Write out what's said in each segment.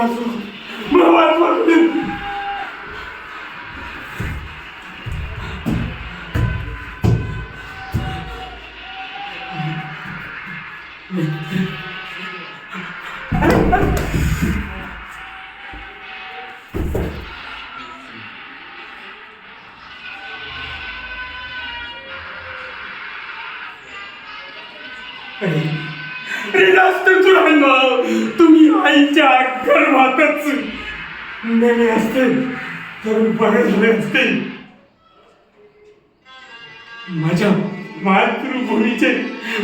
वाचवा मला वाचवा तुम्ही. अरे अरे तुला तुम्ही आईच्या गर्भातच नेले असते. तर बरे झाले असते. माझ्या मातृभूमीचे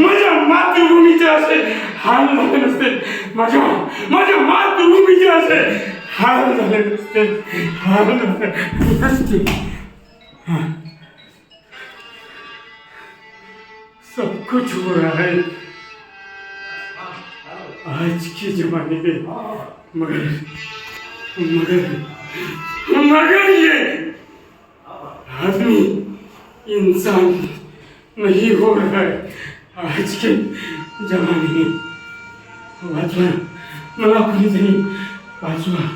माझ्या मातृभूमीचे असे हाल झाले नसते. माझ्या माझ्या मातृभूमीचे असे हाल झाले नसते. हाल झाले नसते. सब कुछ हो रहा है. आज के जमाने में मगर मगर मगर ये आदमी इंसान नहीं हो रहा है आज के जमाने में वाचवा मला कुणीतरी वाचवा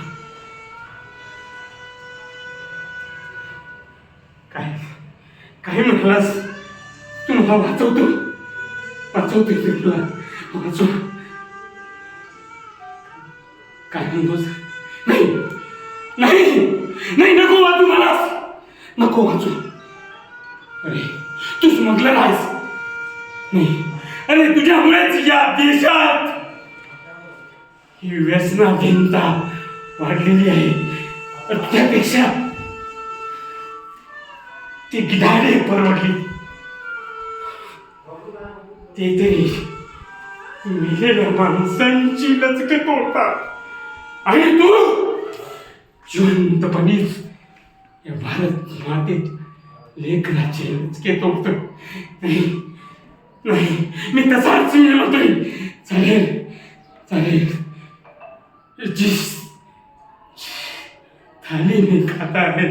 काय काय म्हणालास तू मला वाचवतो वाचवतो तुला वाचव काय म्हणतोस? नाही. नाही. नाही नको वाचू मला नको वाचू. अरे तू स्मगलर आहेस नाही. अरे तुझ्यामुळेच या देशात ही व्यसनाधीनता वाढलेली आहे. त्यापेक्षा ती गिधाडे परवडली. ते तरी मेलेल्या माणसांची लचक तोडतात. आणि तू? जिवंतपणीच या भारत मातेत लेकराचे लचके तोडतो. नाही नाही मी तसाच मेलो तरी चालेल चालेल. जिस थाली में खाता है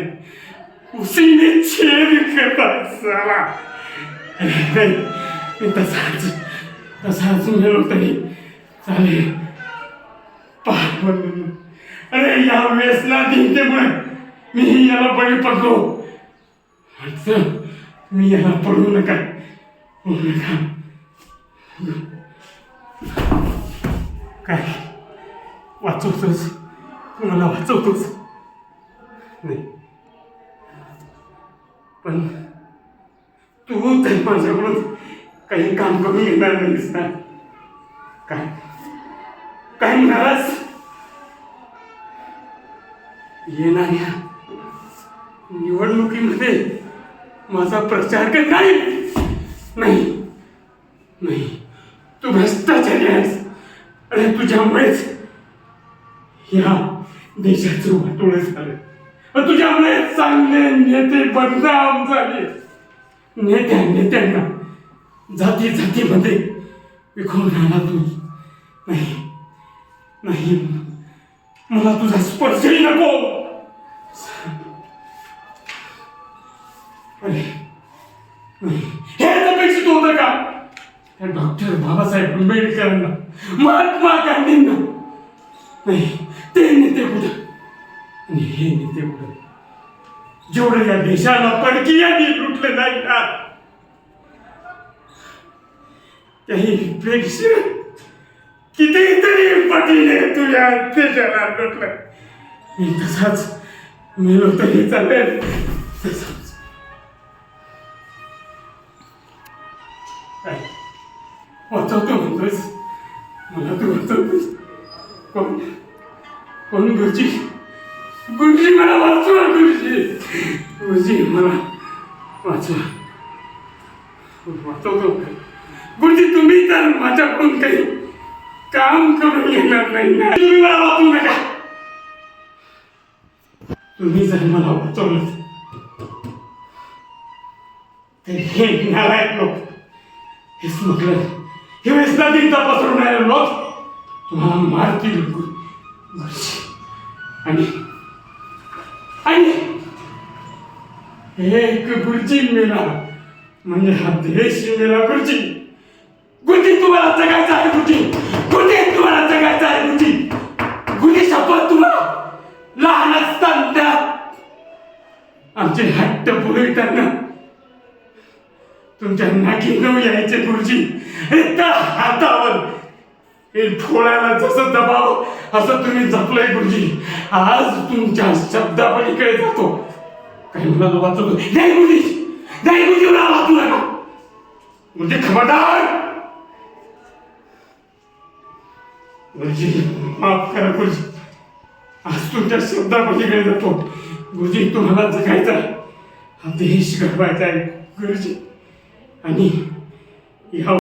उसी में छेद करता सारा नाही मी तसाच तसाच मेलो तरी चालेल. अरे या व्यसनाधीनतेमुळे मी याला बळी पडलो. मी याला पडू नका. पडू नका. काय? वाचवतोच मला वाचवतोच नाही. पण तू तर माझ्याकडून काही काम करून घेणार नाहीस ना. काय? काय म्हणालास येणाऱ्या निवडणुकीमध्ये माझा प्रचार करणार नाही. नाही. नाही तू भ्रष्टाचारी आहेस. आणि तुझ्यामुळेच ह्या देशाचं वाटोळ झालं. तुझ्यामुळे चांगले नेते बदनाम झाले. नेत्या नेत्यांना जाती जातीमध्ये विखून राहणार तू नाही. नाही. मला तुझा स्पर्शही नको. अरे नाही हेच अपेक्षित होतं का? त्या डॉक्टर बाबासाहेब आंबेडकरांना महात्मा गांधींना. नाही ते नेते कुठं? आणि हे नेते कुठं? जेवढं या देशाला परकीयांनी लुटलं नाही का त्याही प्रेक्षक कितीतरी पटीने तुझ्या देशाला लुटलं. मी तसाच मेलो तरी चालेल. तसाच. वाचवतो म्हणतोस मला तू वाचवतोस कोण? कोण गुरुजी? गुरुजी मला वाचवा गुरुजी. गुरुजी मला वाचवा. वाचवतो. गुरुजी तुम्ही तर माझ्याकडून काही काम करून घेणार नाही ना. तुम्ही मला वाचू नका. तुम्ही जर मला वाचवलं तर हे नालायक लोक हे स्मगलर हे व्यसनाधीन पसरवणारे लोक तुम्हाला मारतील. आणि आणि हे एक गुरुजी मेला म्हणजे हा देश मेला गुरुजी तुमच्या नाकी न यायचे गुरुजी. एका हातावर हे जसं दबाव असं तुम्ही जपलंय गुरुजी. आज तुमच्या शब्दापलीकडे जातो. काही मला वाचवतो नाही गुरुजी. नाही गुरुजी मला वाचू नका म्हणजे खबरदार. गुरुजी माफ करा गुरुजी. आज तुमच्या शब्दापलीकडे जातो. गुरुजी तुम्हाला जगायचा आहे. हा देश घडवायचा आहे. गुरुजी आणि ह्या